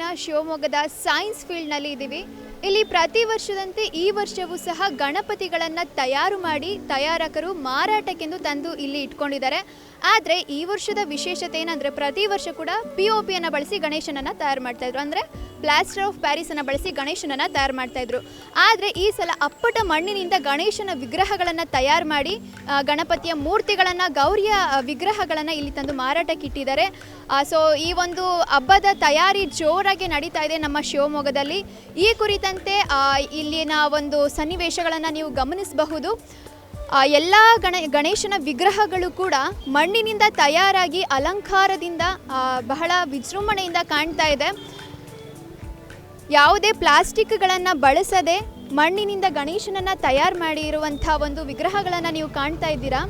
ದಿನ ಶಿವಮೊಗ್ಗದ ಸೈನ್ಸ್ ಫೀಲ್ಡ್ನಲ್ಲಿ ಇದ್ದೀವಿ. ಇಲ್ಲಿ ಪ್ರತಿ ವರ್ಷದಂತೆ ಈ ವರ್ಷವೂ ಸಹ ಗಣಪತಿಗಳನ್ನು ತಯಾರು ಮಾಡಿ ತಯಾರಕರು ಮಾರಾಟಕ್ಕೆಂದು ತಂದು ಇಲ್ಲಿ ಇಟ್ಕೊಂಡಿದ್ದಾರೆ. ಆದರೆ ಈ ವರ್ಷದ ವಿಶೇಷತೆ ಏನಂದರೆ ಪ್ರತಿ ವರ್ಷ ಕೂಡ ಪಿ ಒ ಪಿಯನ್ನು ಬಳಸಿ ಗಣೇಶನನ್ನು ತಯಾರು ಮಾಡ್ತಾಯಿದ್ರು ಅಂದರೆ ಪ್ಲಾಸ್ಟರ್ ಆಫ್ ಪ್ಯಾರಿಸನ್ನು ಬಳಸಿ ಗಣೇಶನನ್ನು ತಯಾರು ಮಾಡ್ತಾಯಿದ್ರು ಆದರೆ ಈ ಸಲ ಅಪ್ಪಟ ಮಣ್ಣಿನಿಂದ ಗಣೇಶನ ವಿಗ್ರಹಗಳನ್ನು ತಯಾರು ಮಾಡಿ ಗಣಪತಿಯ ಮೂರ್ತಿಗಳನ್ನು, ಗೌರಿಯ ವಿಗ್ರಹಗಳನ್ನು ಇಲ್ಲಿ ತಂದು ಮಾರಾಟಕ್ಕೆ ಇಟ್ಟಿದ್ದಾರೆ. ಸೊ ಈ ಒಂದು ಹಬ್ಬದ ತಯಾರಿ ಜೋರಾಗಿ ನಡೀತಾ ಇದೆ ನಮ್ಮ ಶಿವಮೊಗ್ಗದಲ್ಲಿ. ಈ ಕುರಿತಂತೆ ಇಲ್ಲಿನ ಒಂದು ಸನ್ನಿವೇಶಗಳನ್ನು ನೀವು ಗಮನಿಸಬಹುದು. ಎಲ್ಲ ಗಣ, ಗಣೇಶನ ವಿಗ್ರಹಗಳು ಕೂಡ ಮಣ್ಣಿನಿಂದ ತಯಾರಾಗಿ ಅಲಂಕಾರದಿಂದ ಬಹಳ ವಿಜೃಂಭಣೆಯಿಂದ ಕಾಣ್ತಾ ಇದೆ. ಯಾವುದೇ ಪ್ಲಾಸ್ಟಿಕ್ಗಳನ್ನು ಬಳಸದೆ ಮಣ್ಣಿನಿಂದ ಗಣೇಶನನ್ನು ತಯಾರು ಮಾಡಿರುವಂಥ ಒಂದು ವಿಗ್ರಹಗಳನ್ನು ನೀವು ಕಾಣ್ತಾ ಇದ್ದೀರಾ?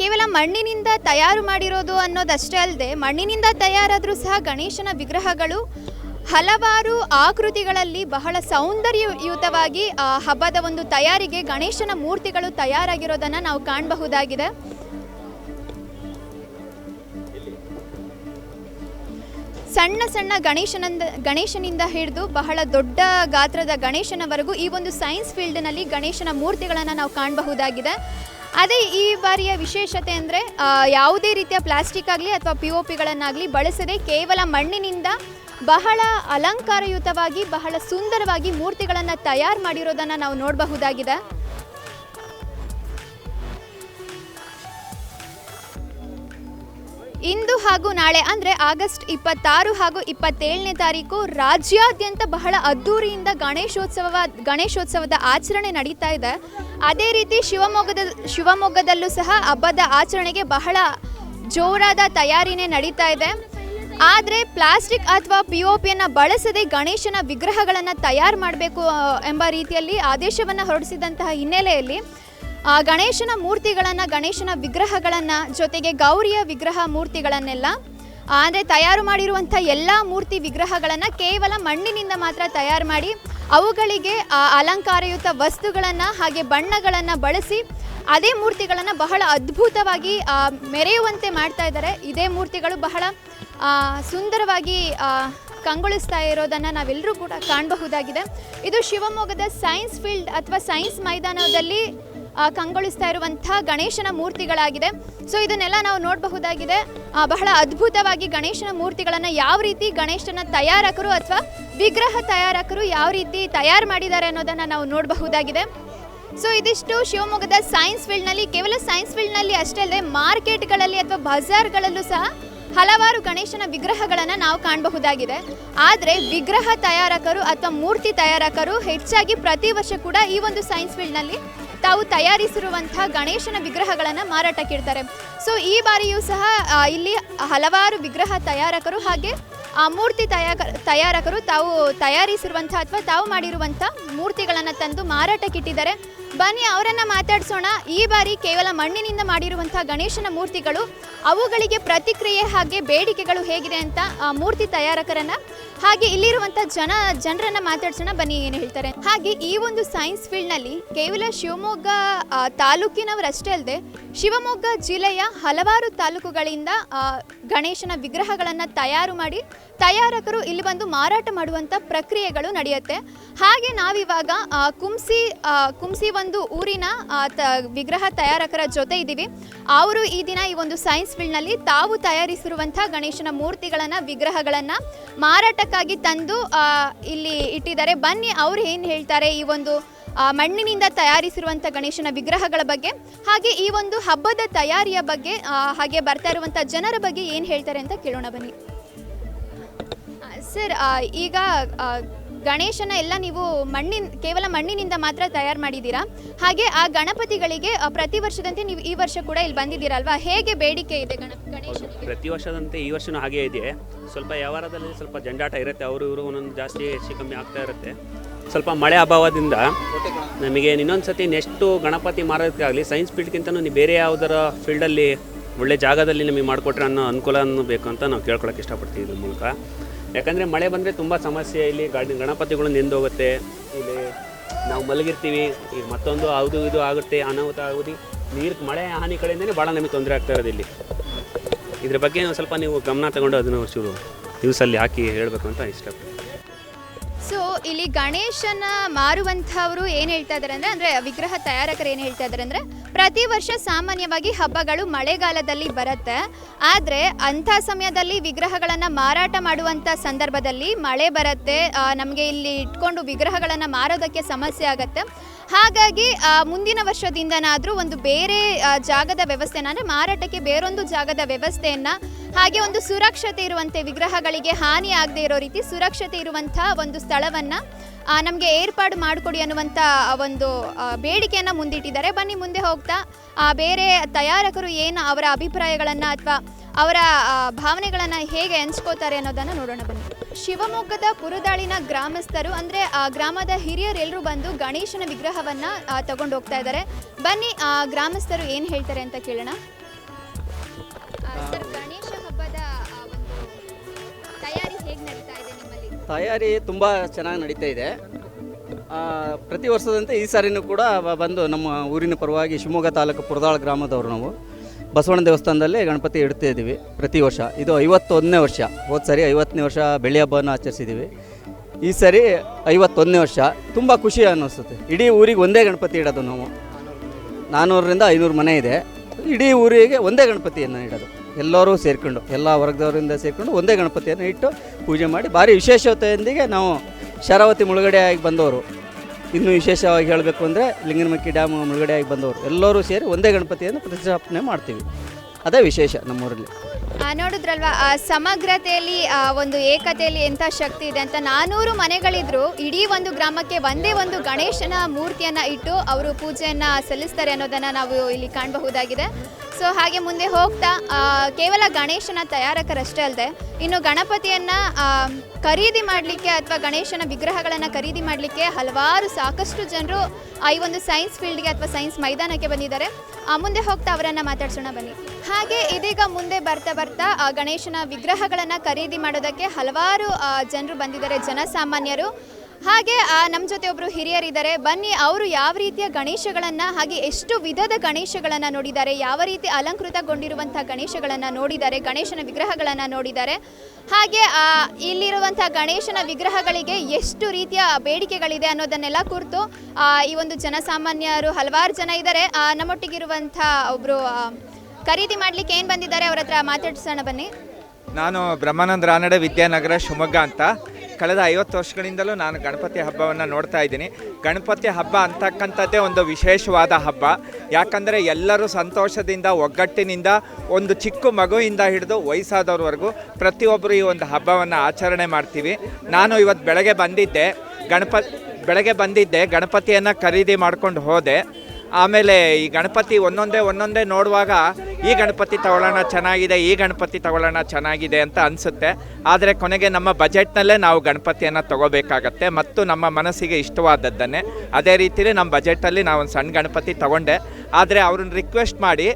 ಕೇವಲ ಮಣ್ಣಿನಿಂದ ತಯಾರು ಮಾಡಿರೋದು ಅನ್ನೋದಷ್ಟೇ ಅಲ್ಲದೆ ಮಣ್ಣಿನಿಂದ ತಯಾರಾದರೂ ಸಹ ಗಣೇಶನ ವಿಗ್ರಹಗಳು ಹಲವಾರು ಆಕೃತಿಗಳಲ್ಲಿ ಬಹಳ ಸೌಂದರ್ಯಯುತವಾಗಿ ಹಬ್ಬದ ಒಂದು ತಯಾರಿಗೆ ಗಣೇಶನ ಮೂರ್ತಿಗಳು ತಯಾರಾಗಿರೋದನ್ನು ನಾವು ಕಾಣಬಹುದಾಗಿದೆ. ಸಣ್ಣ ಸಣ್ಣ ಗಣೇಶನಂದ ಗಣೇಶನಿಂದ ಹಿಡಿದು ಬಹಳ ದೊಡ್ಡ ಗಾತ್ರದ ಗಣೇಶನವರೆಗೂ ಈ ಒಂದು ಸೈನ್ಸ್ ಫೀಲ್ಡ್ನಲ್ಲಿ ಗಣೇಶನ ಮೂರ್ತಿಗಳನ್ನು ನಾವು ಕಾಣಬಹುದಾಗಿದೆ. ಅದೇ ಈ ಬಾರಿಯ ವಿಶೇಷತೆ ಅಂದರೆ ಯಾವುದೇ ರೀತಿಯ ಪ್ಲಾಸ್ಟಿಕ್ ಆಗಲಿ ಅಥವಾ ಪಿ ಒ ಪಿಗಳನ್ನಾಗಲಿ ಬಳಸದೆ ಕೇವಲ ಮಣ್ಣಿನಿಂದ ಬಹಳ ಅಲಂಕಾರಯುತವಾಗಿ, ಬಹಳ ಸುಂದರವಾಗಿ ಮೂರ್ತಿಗಳನ್ನು ತಯಾರು ಮಾಡಿರೋದನ್ನು ನಾವು ನೋಡಬಹುದಾಗಿದೆ. ಇಂದು ಹಾಗೂ ನಾಳೆ, ಅಂದರೆ ಆಗಸ್ಟ್ ಇಪ್ಪತ್ತಾರು ಹಾಗೂ ಇಪ್ಪತ್ತೇಳನೇ ತಾರೀಕು, ರಾಜ್ಯಾದ್ಯಂತ ಬಹಳ ಅದ್ಧೂರಿಯಿಂದ ಗಣೇಶೋತ್ಸವ ಗಣೇಶೋತ್ಸವದ ಆಚರಣೆ ನಡೀತಾ ಇದೆ. ಅದೇ ರೀತಿ ಶಿವಮೊಗ್ಗದ, ಶಿವಮೊಗ್ಗದಲ್ಲೂ ಸಹ ಹಬ್ಬದ ಆಚರಣೆಗೆ ಬಹಳ ಜೋರಾದ ತಯಾರಿನೇ ನಡೀತಾ ಇದೆ. ಆದರೆ ಪ್ಲಾಸ್ಟಿಕ್ ಅಥವಾ ಪಿ ಒ ಪಿಯನ್ನು ಬಳಸದೆ ಗಣೇಶನ ವಿಗ್ರಹಗಳನ್ನು ತಯಾರು ಮಾಡಬೇಕು ಎಂಬ ರೀತಿಯಲ್ಲಿ ಆದೇಶವನ್ನು ಹೊರಡಿಸಿದಂತಹ ಹಿನ್ನೆಲೆಯಲ್ಲಿ ಗಣೇಶನ ಮೂರ್ತಿಗಳನ್ನು, ಗಣೇಶನ ವಿಗ್ರಹಗಳನ್ನು ಜೊತೆಗೆ ಗೌರಿಯ ವಿಗ್ರಹ ಮೂರ್ತಿಗಳನ್ನೆಲ್ಲ ಅಂದರೆ ತಯಾರು ಮಾಡಿರುವಂಥ ಎಲ್ಲ ಮೂರ್ತಿ ವಿಗ್ರಹಗಳನ್ನು ಕೇವಲ ಮಣ್ಣಿನಿಂದ ಮಾತ್ರ ತಯಾರು ಮಾಡಿ, ಅವುಗಳಿಗೆ ಅಲಂಕಾರಯುತ ವಸ್ತುಗಳನ್ನು ಹಾಗೆ ಬಣ್ಣಗಳನ್ನು ಬಳಸಿ, ಅದೇ ಮೂರ್ತಿಗಳನ್ನು ಬಹಳ ಅದ್ಭುತವಾಗಿ ಮೆರೆಯುವಂತೆ ಮಾಡ್ತಾ ಇದ್ದಾರೆ. ಇದೇ ಮೂರ್ತಿಗಳು ಬಹಳ ಸುಂದರವಾಗಿ ಕಂಗೊಳಿಸ್ತಾ ಇರೋದನ್ನು ನಾವೆಲ್ಲರೂ ಕೂಡ ಕಾಣಬಹುದಾಗಿದೆ. ಇದು ಶಿವಮೊಗ್ಗದ ಸೈನ್ಸ್ ಫೀಲ್ಡ್ ಅಥವಾ ಸೈನ್ಸ್ ಮೈದಾನದಲ್ಲಿ ಕಂಗೊಳಿಸ್ತಾ ಇರುವಂಥ ಗಣೇಶನ ಮೂರ್ತಿಗಳಾಗಿದೆ. ಸೊ, ಇದನ್ನೆಲ್ಲ ನಾವು ನೋಡಬಹುದಾಗಿದೆ. ಬಹಳ ಅದ್ಭುತವಾಗಿ ಗಣೇಶನ ಮೂರ್ತಿಗಳನ್ನು ಯಾವ ರೀತಿ ಗಣೇಶನ ತಯಾರಕರು ಅಥವಾ ವಿಗ್ರಹ ತಯಾರಕರು ಯಾವ ರೀತಿ ತಯಾರು ಮಾಡಿದ್ದಾರೆ ಅನ್ನೋದನ್ನು ನಾವು ನೋಡಬಹುದಾಗಿದೆ. ಸೊ, ಇದಿಷ್ಟು ಶಿವಮೊಗ್ಗದ ಸೈನ್ಸ್ ಫೀಲ್ಡ್ನಲ್ಲಿ, ಕೇವಲ ಸೈನ್ಸ್ ಫೀಲ್ಡ್ನಲ್ಲಿ ಅಷ್ಟೇ ಅಲ್ಲದೆ ಮಾರ್ಕೆಟ್ಗಳಲ್ಲಿ ಅಥವಾ ಬಜಾರ್ಗಳಲ್ಲೂ ಸಹ ಹಲವಾರು ಗಣೇಶನ ವಿಗ್ರಹಗಳನ್ನು ನಾವು ಕಾಣಬಹುದಾಗಿದೆ. ಆದರೆ ವಿಗ್ರಹ ತಯಾರಕರು ಅಥವಾ ಮೂರ್ತಿ ತಯಾರಕರು ಹೆಚ್ಚಾಗಿ ಪ್ರತಿ ವರ್ಷ ಕೂಡ ಈ ಒಂದು ಸೈನ್ಸ್ ಫೀಲ್ಡ್ನಲ್ಲಿ ತಾವು ತಯಾರಿಸಿರುವಂತಹ ಗಣೇಶನ ವಿಗ್ರಹಗಳನ್ನು ಮಾರಾಟಕ್ಕಿಡ್ತಾರೆ ಸೊ ಈ ಬಾರಿಯೂ ಸಹ ಇಲ್ಲಿ ಹಲವಾರು ವಿಗ್ರಹ ತಯಾರಕರು ಹಾಗೆ, ಆ, ಮೂರ್ತಿ ತಯಾರ ತಯಾರಕರು ತಾವು ತಯಾರಿಸಿರುವಂಥ ಅಥವಾ ತಾವು ಮಾಡಿರುವಂಥ ಮೂರ್ತಿಗಳನ್ನು ತಂದು ಮಾರಾಟಕ್ಕಿಟ್ಟಿದ್ದಾರೆ ಬನ್ನಿ, ಅವರನ್ನು ಮಾತಾಡಿಸೋಣ. ಈ ಬಾರಿ ಕೇವಲ ಮಣ್ಣಿನಿಂದ ಮಾಡಿರುವಂತಹ ಗಣೇಶನ ಮೂರ್ತಿಗಳು, ಅವುಗಳಿಗೆ ಪ್ರತಿಕ್ರಿಯೆ ಹಾಗೆ ಬೇಡಿಕೆಗಳು ಹೇಗಿದೆ ಅಂತ ಮೂರ್ತಿ ತಯಾರಕರನ್ನ, ಹಾಗೆ ಇಲ್ಲಿರುವಂಥ ಜನ, ಜನರನ್ನ ಮಾತಾಡ್ಸೋಣ. ಬನ್ನಿ, ಏನು ಹೇಳ್ತಾರೆ? ಹಾಗೆ ಈ ಒಂದು ಸೈನ್ಸ್ ಫೀಲ್ಡ್ನಲ್ಲಿ ಕೇವಲ ಶಿವಮೊಗ್ಗ ತಾಲೂಕಿನವರಷ್ಟೇ ಅಲ್ಲದೆ ಶಿವಮೊಗ್ಗ ಜಿಲ್ಲೆಯ ಹಲವಾರು ತಾಲೂಕುಗಳಿಂದ ಗಣೇಶನ ವಿಗ್ರಹಗಳನ್ನು ತಯಾರು ಮಾಡಿ, ತಯಾರಕರು ಇಲ್ಲಿ ಬಂದು ಮಾರಾಟ ಮಾಡುವಂಥ ಪ್ರಕ್ರಿಯೆಗಳು ನಡೆಯುತ್ತೆ. ಹಾಗೆ ನಾವಿವಾಗ ಕುಂಸಿ ಕುಂಸಿ ಒಂದು ಊರಿನ ವಿಗ್ರಹ ತಯಾರಕರ ಜೊತೆ ಇದ್ದೀವಿ. ಅವರು ಈ ದಿನ ಈ ಒಂದು ಸೈನ್ಸ್ ಫೀಲ್ಡ್ನಲ್ಲಿ ತಾವು ತಯಾರಿಸಿರುವಂಥ ಗಣೇಶನ ಮೂರ್ತಿಗಳನ್ನು, ವಿಗ್ರಹಗಳನ್ನು ಮಾರಾಟಕ್ಕಾಗಿ ತಂದು ಇಲ್ಲಿ ಇಟ್ಟಿದ್ದಾರೆ. ಬನ್ನಿ, ಅವ್ರು ಏನು ಹೇಳ್ತಾರೆ ಈ ಒಂದು ಮಣ್ಣಿನಿಂದ ತಯಾರಿಸಿರುವಂಥ ಗಣೇಶನ ವಿಗ್ರಹಗಳ ಬಗ್ಗೆ. ಹಾಗೆ ಈ ಒಂದು ಹಬ್ಬದ ತಯಾರಿಯ ಬಗ್ಗೆ ಹಾಗೆ ಬರ್ತಾ ಇರುವಂಥ ಜನರ ಬಗ್ಗೆ ಏನು ಹೇಳ್ತಾರೆ ಅಂತ ಕೇಳೋಣ ಬನ್ನಿ. ಸರ್ ಈಗ ಗಣೇಶನ ಎಲ್ಲ ನೀವು ಮಣ್ಣಿನ ಕೇವಲ ಮಣ್ಣಿನಿಂದ ಮಾತ್ರ ತಯಾರು ಮಾಡಿದ್ದೀರಾ? ಹಾಗೆ ಆ ಗಣಪತಿಗಳಿಗೆ ಪ್ರತಿ ವರ್ಷದಂತೆ ನೀವು ಈ ವರ್ಷ ಕೂಡ ಇಲ್ಲಿ ಬಂದಿದ್ದೀರಲ್ವಾ? ಹೇಗೆ ಬೇಡಿಕೆ ಇದೆ ಗಣ ಗಣೇಶನಿಗೆ? ಪ್ರತಿ ವರ್ಷದಂತೆ ಈ ವರ್ಷನೂ ಹಾಗೆ ಇದೆ ಸ್ವಲ್ಪ ವ್ಯವಹಾರದಲ್ಲಿ ಸ್ವಲ್ಪ ಜಂಡಾಟ ಇರುತ್ತೆ ಅವರು ಇವರು ಒಂದೊಂದು ಜಾಸ್ತಿ ಹೆಚ್ಚು ಕಮ್ಮಿ ಆಗ್ತಾ ಇರುತ್ತೆ. ಸ್ವಲ್ಪ ಮಳೆ ಅಭಾವದಿಂದ ನಮಗೆ ಇನ್ನೊಂದು ಸತಿ ನೆಕ್ಸ್ಟು ಗಣಪತಿ ಮಾರೋದಕ್ಕಾಗಲಿ ಸೈನ್ಸ್ ಫೀಲ್ಡ್ಗಿಂತನೂ ನೀವು ಬೇರೆ ಯಾವುದರ ಫೀಲ್ಡಲ್ಲಿ ಒಳ್ಳೆ ಜಾಗದಲ್ಲಿ ನಮಗೆ ಮಾಡಿಕೊಟ್ರೆ ಅನ್ನೋ ಅನುಕೂಲ ಅನ್ನೋ ಬೇಕು ಅಂತ ನಾವು ಕೇಳ್ಕೊಳಕ್ಕೆ ಇಷ್ಟಪಡ್ತೀವಿ ಇದ್ರ ಮೂಲಕ. ಯಾಕಂದರೆ ಮಳೆ ಬಂದರೆ ತುಂಬ ಸಮಸ್ಯೆ, ಇಲ್ಲಿ ಗಾಡಿ ಗಣಪತಿಗಳು ನಿಂದೋಗುತ್ತೆ. ಇಲ್ಲಿ ನಾವು ಮಲಗಿರ್ತೀವಿ, ಈಗ ಮತ್ತೊಂದು ಅದು ಇದು ಆಗುತ್ತೆ, ಅನಾಹುತ ಆಗೋದು. ನೀರು, ಮಳೆ ಹಾನಿ ಕಡೆಯಿಂದನೇ ಭಾಳ ನಮಗೆ ತೊಂದರೆ ಆಗ್ತಾ ಇರೋದು ಇಲ್ಲಿ. ಇದ್ರ ಬಗ್ಗೆ ಒಂದು ಸ್ವಲ್ಪ ನೀವು ಗಮನ ತಗೊಂಡು ಅದನ್ನು ಚೂರು ನ್ಯೂಸಲ್ಲಿ ಹಾಕಿ ಹೇಳಬೇಕು ಅಂತ ಇಷ್ಟಪಡ್ತೀನಿ. ಸೊ ಇಲ್ಲಿ ಗಣೇಶನ ಮಾರುವಂಥವರು ಏನು ಹೇಳ್ತಾ ಇದ್ದಾರೆ ಅಂದರೆ ಅಂದರೆ ವಿಗ್ರಹ ತಯಾರಕರು ಏನು ಹೇಳ್ತಾ ಇದ್ದಾರೆ ಅಂದರೆ ಪ್ರತಿ ವರ್ಷ ಸಾಮಾನ್ಯವಾಗಿ ಹಬ್ಬಗಳು ಮಳೆಗಾಲದಲ್ಲಿ ಬರುತ್ತೆ. ಆದರೆ ಅಂಥ ಸಮಯದಲ್ಲಿ ವಿಗ್ರಹಗಳನ್ನು ಮಾರಾಟ ಮಾಡುವಂಥ ಸಂದರ್ಭದಲ್ಲಿ ಮಳೆ ಬರುತ್ತೆ. ನಮಗೆ ಇಲ್ಲಿ ಇಟ್ಕೊಂಡು ವಿಗ್ರಹಗಳನ್ನು ಮಾರೋದಕ್ಕೆ ಸಮಸ್ಯೆ ಆಗುತ್ತೆ. ಹಾಗಾಗಿ ಮುಂದಿನ ವರ್ಷದಿಂದನಾದರೂ ಒಂದು ಬೇರೆ ಜಾಗದ ವ್ಯವಸ್ಥೆನ, ಅಂದರೆ ಮಾರಾಟಕ್ಕೆ ಬೇರೊಂದು ಜಾಗದ ವ್ಯವಸ್ಥೆಯನ್ನು ಹಾಗೆ ಒಂದು ಸುರಕ್ಷತೆ ಇರುವಂತೆ ವಿಗ್ರಹಗಳಿಗೆ ಹಾನಿ ಆಗದೆ ಇರೋ ರೀತಿ ಸುರಕ್ಷತೆ ಇರುವಂತಹ ಒಂದು ಸ್ಥಳವನ್ನು ನಮಗೆ ಏರ್ಪಾಡು ಮಾಡಿಕೊಡಿ ಅನ್ನುವಂಥ ಒಂದು ಬೇಡಿಕೆಯನ್ನು ಮುಂದಿಟ್ಟಿದ್ದಾರೆ. ಬನ್ನಿ ಮುಂದೆ ಹೋಗ್ತಾ ಆ, ಬೇರೆ ತಯಾರಕರು ಏನು ಅವರ ಅಭಿಪ್ರಾಯಗಳನ್ನು ಅಥವಾ ಅವರ ಭಾವನೆಗಳನ್ನು ಹೇಗೆ ಹಂಚ್ಕೋತಾರೆ ಅನ್ನೋದನ್ನು ನೋಡೋಣ ಬನ್ನಿ. ಶಿವಮೊಗ್ಗದ ಪುರದಾಳಿನ ಗ್ರಾಮಸ್ಥರು ಅಂದರೆ ಆ ಗ್ರಾಮದ ಹಿರಿಯರೆಲ್ಲರೂ ಬಂದು ಗಣೇಶನ ವಿಗ್ರಹವನ್ನು ತಗೊಂಡು ಹೋಗ್ತಾ ಇದ್ದಾರೆ. ಬನ್ನಿ ಗ್ರಾಮಸ್ಥರು ಏನು ಹೇಳ್ತಾರೆ ಅಂತ ಕೇಳೋಣ. ತಯಾರಿ ತುಂಬ ಚೆನ್ನಾಗಿ ನಡೀತಾ ಇದೆ. ಪ್ರತಿ ವರ್ಷದಂತೆ ಈ ಸಾರಿನೂ ಕೂಡ ಬಂದು ನಮ್ಮ ಊರಿನ ಪರವಾಗಿ ಶಿವಮೊಗ್ಗ ತಾಲೂಕು ಪುರದಾಳ ಗ್ರಾಮದವರು ನಾವು. ಬಸವಣ್ಣ ದೇವಸ್ಥಾನದಲ್ಲಿ ಗಣಪತಿ ಇಡ್ತಾ ಇದ್ದೀವಿ ಪ್ರತಿ ವರ್ಷ. ಇದು ಐವತ್ತೊಂದನೇ ವರ್ಷ. ಹೋದ ಸರಿ ಐವತ್ತನೇ ವರ್ಷ ಬೆಳ್ಳಿ ಹಬ್ಬವನ್ನು ಆಚರಿಸಿದ್ದೀವಿ ಈ ಸರಿ ಐವತ್ತೊಂದನೇ ವರ್ಷ. ತುಂಬ ಖುಷಿ ಅನ್ನಿಸುತ್ತೆ. ಇಡೀ ಊರಿಗೆ ಒಂದೇ ಗಣಪತಿ ಇಡೋದು ನಾವು. ನಾನ್ನೂರರಿಂದ ಐನೂರು ಮನೆ ಇದೆ. ಇಡೀ ಊರಿಗೆ ಒಂದೇ ಗಣಪತಿಯನ್ನು ಇಡೋದು. ಎಲ್ಲರೂ ಸೇರಿಕೊಂಡು, ಎಲ್ಲ ವರ್ಗದವರಿಂದ ಸೇರಿಕೊಂಡು ಒಂದೇ ಗಣಪತಿಯನ್ನು ಇಟ್ಟು ಪೂಜೆ ಮಾಡಿ, ಭಾರಿ ವಿಶೇಷತೆಯೊಂದಿಗೆ ನಾವು ಶರಾವತಿ ಮುಳುಗಡೆಯಾಗಿ ಬಂದವರು. ಇನ್ನು ವಿಶೇಷವಾಗಿ ಹೇಳಬೇಕು ಅಂದರೆ ಲಿಂಗನಮಕ್ಕಿ ಡ್ಯಾಮ್ ಮುಳುಗಡೆಯಾಗಿ ಬಂದವರು. ಎಲ್ಲರೂ ಸೇರಿ ಒಂದೇ ಗಣಪತಿಯನ್ನು ಪ್ರತಿಷ್ಠಾಪನೆ ಮಾಡ್ತೀವಿ. ಅದೇ ವಿಶೇಷ ನಮ್ಮೂರಲ್ಲಿ. ನೋಡಿದ್ರಲ್ವಾ ಸಮಗ್ರತೆಯಲ್ಲಿ ಒಂದು ಏಕತೆಯಲ್ಲಿ ಎಂಥ ಶಕ್ತಿ ಇದೆ ಅಂತ ನಾನೂರು ಮನೆಗಳಿದ್ರು, ಇಡೀ ಒಂದು ಗ್ರಾಮಕ್ಕೆ ಒಂದೇ ಒಂದು ಗಣೇಶನ ಮೂರ್ತಿಯನ್ನು ಇಟ್ಟು ಅವರು ಪೂಜೆಯನ್ನು ಸಲ್ಲಿಸ್ತಾರೆ ಅನ್ನೋದನ್ನು ನಾವು ಇಲ್ಲಿ ಕಾಣಬಹುದಾಗಿದೆ. ಸೊ ಹಾಗೆ ಮುಂದೆ ಹೋಗ್ತಾ ಕೇವಲ ಗಣೇಶನ ತಯಾರಕರಷ್ಟೇ ಅಲ್ಲದೆ ಇನ್ನು ಗಣಪತಿಯನ್ನು ಖರೀದಿ ಮಾಡಲಿಕ್ಕೆ ಅಥವಾ ಗಣೇಶನ ವಿಗ್ರಹಗಳನ್ನು ಖರೀದಿ ಮಾಡಲಿಕ್ಕೆ ಹಲವಾರು ಸಾಕಷ್ಟು ಜನರು ಈ ಒಂದು ಸೈನ್ಸ್ ಫೀಲ್ಡ್ಗೆ ಅಥವಾ ಸೈನ್ಸ್ ಮೈದಾನಕ್ಕೆ ಬಂದಿದ್ದಾರೆ. ಆ, ಮುಂದೆ ಹೋಗ್ತಾ ಅವರನ್ನು ಮಾತಾಡ್ಸೋಣ ಬನ್ನಿ. ಹಾಗೆ ಇದೀಗ ಮುಂದೆ ಬರ್ತಾ ಬರ್ತಾ ಗಣೇಶನ ವಿಗ್ರಹಗಳನ್ನು ಖರೀದಿ ಮಾಡೋದಕ್ಕೆ ಹಲವಾರು ಜನರು ಬಂದಿದ್ದಾರೆ ಜನಸಾಮಾನ್ಯರು. ಹಾಗೆ, ಆ ನಮ್ಮ ಜೊತೆ ಒಬ್ಬರು ಹಿರಿಯರಿದ್ದಾರೆ. ಬನ್ನಿ, ಅವರು ಯಾವ ರೀತಿಯ ಗಣೇಶಗಳನ್ನು, ಹಾಗೆ ಎಷ್ಟು ವಿಧದ ಗಣೇಶಗಳನ್ನು ನೋಡಿದ್ದಾರೆ, ಯಾವ ರೀತಿ ಅಲಂಕೃತಗೊಂಡಿರುವಂಥ ಗಣೇಶಗಳನ್ನು ನೋಡಿದ್ದಾರೆ, ಗಣೇಶನ ವಿಗ್ರಹಗಳನ್ನು ನೋಡಿದ್ದಾರೆ. ಹಾಗೆ ಇಲ್ಲಿರುವಂಥ ಗಣೇಶನ ವಿಗ್ರಹಗಳಿಗೆ ಎಷ್ಟು ರೀತಿಯ ಬೇಡಿಕೆಗಳಿದೆ ಅನ್ನೋದನ್ನೆಲ್ಲ ಕುರಿತು ಈ ಒಂದು ಜನಸಾಮಾನ್ಯರು ಹಲವಾರು ಜನ ಇದ್ದಾರೆ. ನಮ್ಮೊಟ್ಟಿಗಿರುವಂಥ ಒಬ್ಬರು ಖರೀದಿ ಮಾಡಲಿಕ್ಕೆ ಏನು ಬಂದಿದ್ದಾರೆ, ಅವ್ರ ಹತ್ರ ಮಾತಾಡ್ಸೋಣ ಬನ್ನಿ. ನಾನು ಬ್ರಹ್ಮಾನಂದ ರಾನಡೆ, ವಿದ್ಯಾನಗರ, ಶಿವಮೊಗ್ಗ ಅಂತ. ಕಳೆದ ಐವತ್ತು ವರ್ಷಗಳಿಂದಲೂ ನಾನು ಗಣಪತಿ ಹಬ್ಬವನ್ನು ನೋಡ್ತಾ ಇದ್ದೀನಿ. ಗಣಪತಿ ಹಬ್ಬ ಅಂತಕ್ಕಂಥದ್ದೇ ಒಂದು ವಿಶೇಷವಾದ ಹಬ್ಬ. ಯಾಕಂದರೆ ಎಲ್ಲರೂ ಸಂತೋಷದಿಂದ, ಒಗ್ಗಟ್ಟಿನಿಂದ, ಒಂದು ಚಿಕ್ಕ ಮಗುವಿಂದ ಹಿಡಿದು ವಯಸ್ಸಾದವ್ರವರೆಗೂ ಪ್ರತಿಯೊಬ್ಬರು ಈ ಒಂದು ಹಬ್ಬವನ್ನು ಆಚರಣೆ ಮಾಡ್ತೀವಿ. ನಾನು ಇವತ್ತು ಬೆಳಗ್ಗೆ ಬಂದಿದ್ದೆ. ಗಣಪ, ಬೆಳಗ್ಗೆ ಬಂದಿದ್ದೆ, ಗಣಪತಿಯನ್ನು ಖರೀದಿ ಮಾಡ್ಕೊಂಡು ಹೋದೆ. ಆಮೇಲೆ ಈ ಗಣಪತಿ ಒಂದೊಂದೇ ಒಂದೊಂದೇ ನೋಡುವಾಗ ಈ ಗಣಪತಿ ತಗೊಳ್ಳೋಣ ಚೆನ್ನಾಗಿದೆ, ಈ ಗಣಪತಿ ತಗೊಳ್ಳೋಣ ಚೆನ್ನಾಗಿದೆ ಅಂತ ಅನಿಸುತ್ತೆ. ಆದರೆ ಕೊನೆಗೆ ನಮ್ಮ ಬಜೆಟ್ನಲ್ಲೇ ನಾವು ಗಣಪತಿಯನ್ನು ತಗೋಬೇಕಾಗತ್ತೆ ಮತ್ತು ನಮ್ಮ ಮನಸ್ಸಿಗೆ ಇಷ್ಟವಾದದ್ದನ್ನೇ. ಅದೇ ರೀತಿಯಲ್ಲಿ ನಮ್ಮ ಬಜೆಟಲ್ಲಿ ನಾವು ಒಂದು ಸಣ್ಣ ಗಣಪತಿ ತಗೊಂಡೆ. ಆದರೆ ಅವ್ರನ್ನ ರಿಕ್ವೆಸ್ಟ್ ಮಾಡಿ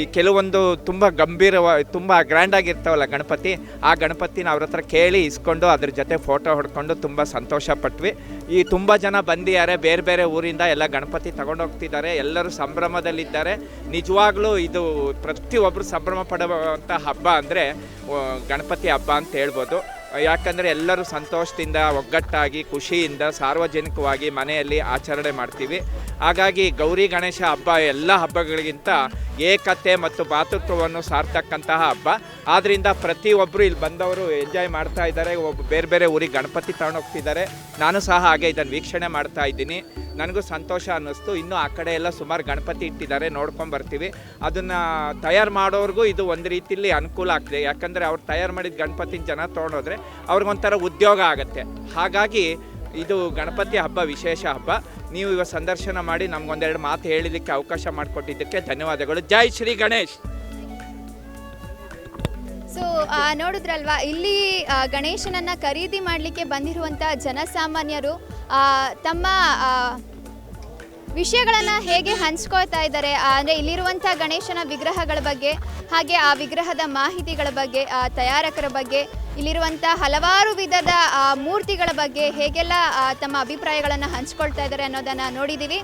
ಈ ಕೆಲವೊಂದು ತುಂಬ ಗಂಭೀರವ, ತುಂಬ ಗ್ರ್ಯಾಂಡಾಗಿರ್ತಾವಲ್ಲ ಗಣಪತಿ, ಆ ಗಣಪತಿನ ಅವ್ರ ಹತ್ರ ಕೇಳಿ ಇಸ್ಕೊಂಡು ಅದ್ರ ಜೊತೆ ಫೋಟೋ ಹೊಡ್ಕೊಂಡು ತುಂಬ ಸಂತೋಷ ಪಟ್ವಿ. ಈ ತುಂಬ ಜನ ಬಂದಿದ್ದಾರೆ, ಬೇರೆ ಬೇರೆ ಊರಿಂದ ಎಲ್ಲ ಗಣಪತಿ ತಗೊಂಡೋಗ್ತಿದ್ದಾರೆ, ಎಲ್ಲರೂ ಸಂಭ್ರಮದಲ್ಲಿದ್ದಾರೆ. ನಿಜವಾಗ್ಲೂ ಇದು ಪ್ರತಿಯೊಬ್ಬರು ಸಂಭ್ರಮ ಪಡುವಂಥ ಹಬ್ಬ ಅಂದರೆ ಗಣಪತಿ ಹಬ್ಬ ಅಂತ ಹೇಳ್ಬೋದು. ಯಾಕಂದರೆ ಎಲ್ಲರೂ ಸಂತೋಷದಿಂದ, ಒಗ್ಗಟ್ಟಾಗಿ, ಖುಷಿಯಿಂದ, ಸಾರ್ವಜನಿಕವಾಗಿ ಮನೆಯಲ್ಲಿ ಆಚರಣೆ ಮಾಡ್ತೀವಿ. ಹಾಗಾಗಿ ಗೌರಿ ಗಣೇಶ ಹಬ್ಬ ಎಲ್ಲ ಹಬ್ಬಗಳಿಗಿಂತ ಏಕತೆ ಮತ್ತು ಭಾತೃತ್ವವನ್ನು ಸಾರ್ತಕ್ಕಂತಹ ಹಬ್ಬ. ಆದ್ದರಿಂದ ಪ್ರತಿಯೊಬ್ಬರು ಇಲ್ಲಿ ಬಂದವರು ಎಂಜಾಯ್ ಮಾಡ್ತಾ ಇದ್ದಾರೆ. ಒಬ್ಬ ಬೇರೆ ಬೇರೆ ಊರಿಗೆ ಗಣಪತಿ ತಗೊಂಡೋಗ್ತಿದ್ದಾರೆ. ನಾನು ಸಹ ಹಾಗೆ ಇದನ್ನು ವೀಕ್ಷಣೆ ಮಾಡ್ತಾ ಇದ್ದೀನಿ. ನನಗೂ ಸಂತೋಷ ಅನ್ನಿಸ್ತು. ಇನ್ನು ಆ ಕಡೆ ಎಲ್ಲ ಸುಮಾರು ಗಣಪತಿ ಇಟ್ಟಿದ್ದಾರೆ, ನೋಡ್ಕೊಂಡು ಬರ್ತೀವಿ. ಅದನ್ನು ತಯಾರು ಮಾಡೋರಿಗೂ ಇದು ಒಂದು ರೀತಿಯಲ್ಲಿ ಅನುಕೂಲ ಆಗ್ತದೆ. ಯಾಕಂದರೆ ಅವ್ರು ತಯಾರು ಮಾಡಿದ ಗಣಪತಿನ ಜನ ತೊಗೊಂಡೋದ್ರೆ ಅವ್ರಿಗೊಂಥರ ಉದ್ಯೋಗ ಆಗುತ್ತೆ. ಹಾಗಾಗಿ ಇದು ಗಣಪತಿ ಹಬ್ಬ, ವಿಶೇಷ ಹಬ್ಬ. ನೀವು ಇವಾಗ ಸಂದರ್ಶನ ಮಾಡಿ ನಮಗೊಂದೆರಡು ಮಾತು ಹೇಳಲಿಕ್ಕೆ ಅವಕಾಶ ಮಾಡಿಕೊಟ್ಟಿದ್ದಕ್ಕೆ ಧನ್ಯವಾದಗಳು. ಜೈ ಶ್ರೀ ಗಣೇಶ್! ಸೊ ನೋಡಿದ್ರಲ್ವಾ, ಇಲ್ಲಿ ಗಣೇಶನನ್ನು ಖರೀದಿ ಮಾಡಲಿಕ್ಕೆ ಬಂದಿರುವಂಥ ಜನಸಾಮಾನ್ಯರು ತಮ್ಮ ವಿಷಯಗಳನ್ನು ಹೇಗೆ ಹಂಚ್ಕೊಳ್ತಾ ಇದ್ದಾರೆ ಅಂದರೆ ಇಲ್ಲಿರುವಂಥ ಗಣೇಶನ ವಿಗ್ರಹಗಳ ಬಗ್ಗೆ, ಹಾಗೆ ಆ ವಿಗ್ರಹದ ಮಾಹಿತಿಗಳ ಬಗ್ಗೆ, ಆ, ತಯಾರಕರ ಬಗ್ಗೆ, ಇಲ್ಲಿರುವಂಥ ಹಲವಾರು ವಿಧದ ಮೂರ್ತಿಗಳ ಬಗ್ಗೆ ಹೇಗೆಲ್ಲ ತಮ್ಮ ಅಭಿಪ್ರಾಯಗಳನ್ನು ಹಂಚ್ಕೊಳ್ತಾ ಇದ್ದಾರೆ ಅನ್ನೋದನ್ನು ನೋಡಿದ್ದೀವಿ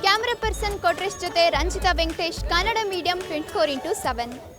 ಕ್ಯಾಮ್ರಾ ಪರ್ಸನ್ ಕೊಟ್ರೇಶ್ ಜೊತೆ Ranjitha Venkatesh, Kannada medium twenty four into seven.